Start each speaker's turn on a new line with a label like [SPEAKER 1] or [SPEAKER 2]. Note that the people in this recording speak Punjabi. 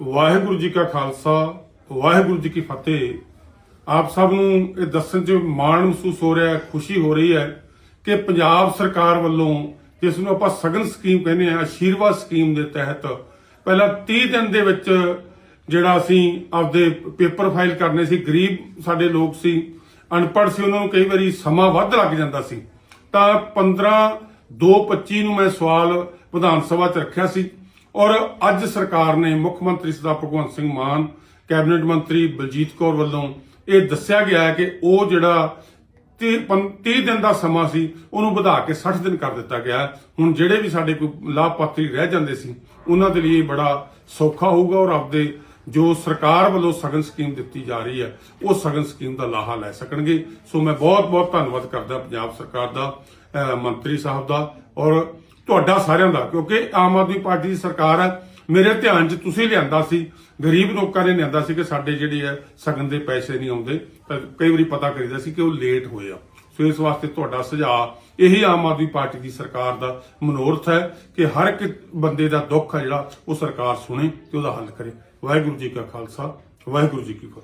[SPEAKER 1] ਵਾਹਿਗੁਰੂ ਜੀ ਕਾ ਖਾਲਸਾ, ਵਾਹਿਗੁਰੂ ਜੀ ਕੀ ਫਤਿਹ। ਆਪ ਸਭ ਨੂੰ ਇਹ ਦੱਸਣ 'ਚ ਮਾਣ ਮਹਿਸੂਸ ਹੋ ਰਿਹਾ ਹੈ, ਖੁਸ਼ੀ ਹੋ ਰਹੀ ਹੈ ਕਿ ਪੰਜਾਬ ਸਰਕਾਰ ਵੱਲੋਂ ਜਿਸ ਨੂੰ ਆਪਾਂ ਸਗਨ ਸਕੀਮ ਕਹਿੰਦੇ ਆ ਆਸ਼ੀਰਵਾਦ ਸਕੀਮ ਦੇ ਤਹਿਤ ਪਹਿਲਾਂ 30 ਦਿਨ ਦੇ ਵਿੱਚ ਜਿਹੜਾ ਅਸੀਂ ਆਪਦੇ ਪੇਪਰ ਫਾਈਲ ਕਰਨੇ ਸੀ, ਗਰੀਬ ਸਾਡੇ ਲੋਕ ਸੀ, ਅਨਪੜ੍ਹ ਸੀ, ਉਹਨਾਂ ਨੂੰ ਕਈ ਵਾਰੀ ਸਮਾਂ ਵੱਧ ਲੱਗ ਜਾਂਦਾ ਸੀ। ਤਾਂ 15 225 ਨੂੰ ਮੈਂ ਸਵਾਲ ਵਿਧਾਨ ਸਭਾ 'ਚ ਰੱਖਿਆ ਸੀ। ਔਰ ਅੱਜ ਸਰਕਾਰ ਨੇ ਮੁੱਖ ਮੰਤਰੀ ਸਰਦਾਰ ਭਗਵੰਤ ਸਿੰਘ ਮਾਨ, ਕੈਬਨਿਟ ਮੰਤਰੀ ਬਲਜੀਤ ਕੌਰ ਵੱਲੋਂ ਇਹ ਦੱਸਿਆ ਗਿਆ ਹੈ ਕਿ ਉਹ ਜਿਹੜਾ 30 ਦਿਨ ਦਾ ਸਮਾਂ ਸੀ, ਉਹਨੂੰ ਵਧਾ ਕੇ 60 ਦਿਨ ਕਰ ਦਿੱਤਾ ਗਿਆ ਹੁਣ ਜਿਹੜੇ ਵੀ ਸਾਡੇ ਕੋਈ ਲਾਭਪਾਤਰੀ ਰਹਿ ਜਾਂਦੇ ਸੀ, ਉਹਨਾਂ ਦੇ ਲਈ ਬੜਾ ਸੌਖਾ ਹੋਊਗਾ ਔਰ ਆਪਦੇ ਜੋ ਸਰਕਾਰ ਵੱਲੋਂ ਸਗਨ ਸਕੀਮ ਦਿੱਤੀ ਜਾ ਰਹੀ ਹੈ, ਉਹ ਸਗਨ ਸਕੀਮ ਦਾ ਲਾਹਾ ਲੈ ਸਕਣਗੇ। ਸੋ ਮੈਂ ਬਹੁਤ ਬਹੁਤ ਧੰਨਵਾਦ ਕਰਦਾ ਪੰਜਾਬ ਸਰਕਾਰ ਦਾ ਮੰਤਰੀ ਸਾਹਿਬ ਦਾ ਔਰ ਤੁਹਾਡਾ ਸਾਰਿਆਂ ਦਾ, ਕਿਉਂਕਿ ਆਮ ਆਦਮੀ ਪਾਰਟੀ ਦੀ ਸਰਕਾਰ ਹੈ। ਮੇਰੇ ਧਿਆਨ 'ਚ ਤੁਸੀਂ ਲਿਆਂਦਾ ਸੀ, ਗਰੀਬ ਲੋਕਾਂ ਨੇ ਲਿਆਂਦਾ ਸੀ ਕਿ ਸਾਡੇ ਜਿਹੜੇ ਹੈ ਸਗਨ ਦੇ ਪੈਸੇ ਨਹੀਂ ਆਉਂਦੇ। ਕਈ ਵਾਰੀ ਪਤਾ ਕਰੀਦਾ ਸੀ ਕਿ ਉਹ ਲੇਟ ਹੋਏ ਆ। ਸੋ ਇਸ ਵਾਸਤੇ ਤੁਹਾਡਾ ਸੁਝਾਅ, ਇਹੀ ਆਮ ਆਦਮੀ ਪਾਰਟੀ ਦੀ ਸਰਕਾਰ ਦਾ ਮਨੋਰਥ ਹੈ ਕਿ ਹਰ ਇੱਕ ਬੰਦੇ ਦਾ ਦੁੱਖ ਹੈ ਜਿਹੜਾ ਉਹ ਸਰਕਾਰ ਸੁਣੇ ਤੇ ਉਹਦਾ ਹੱਲ ਕਰੇ। ਵਾਹਿਗੁਰੂ ਜੀ ਕਾ ਖਾਲਸਾ, ਵਾਹਿਗੁਰੂ ਜੀ ਕੀ ਫਤਿਹ।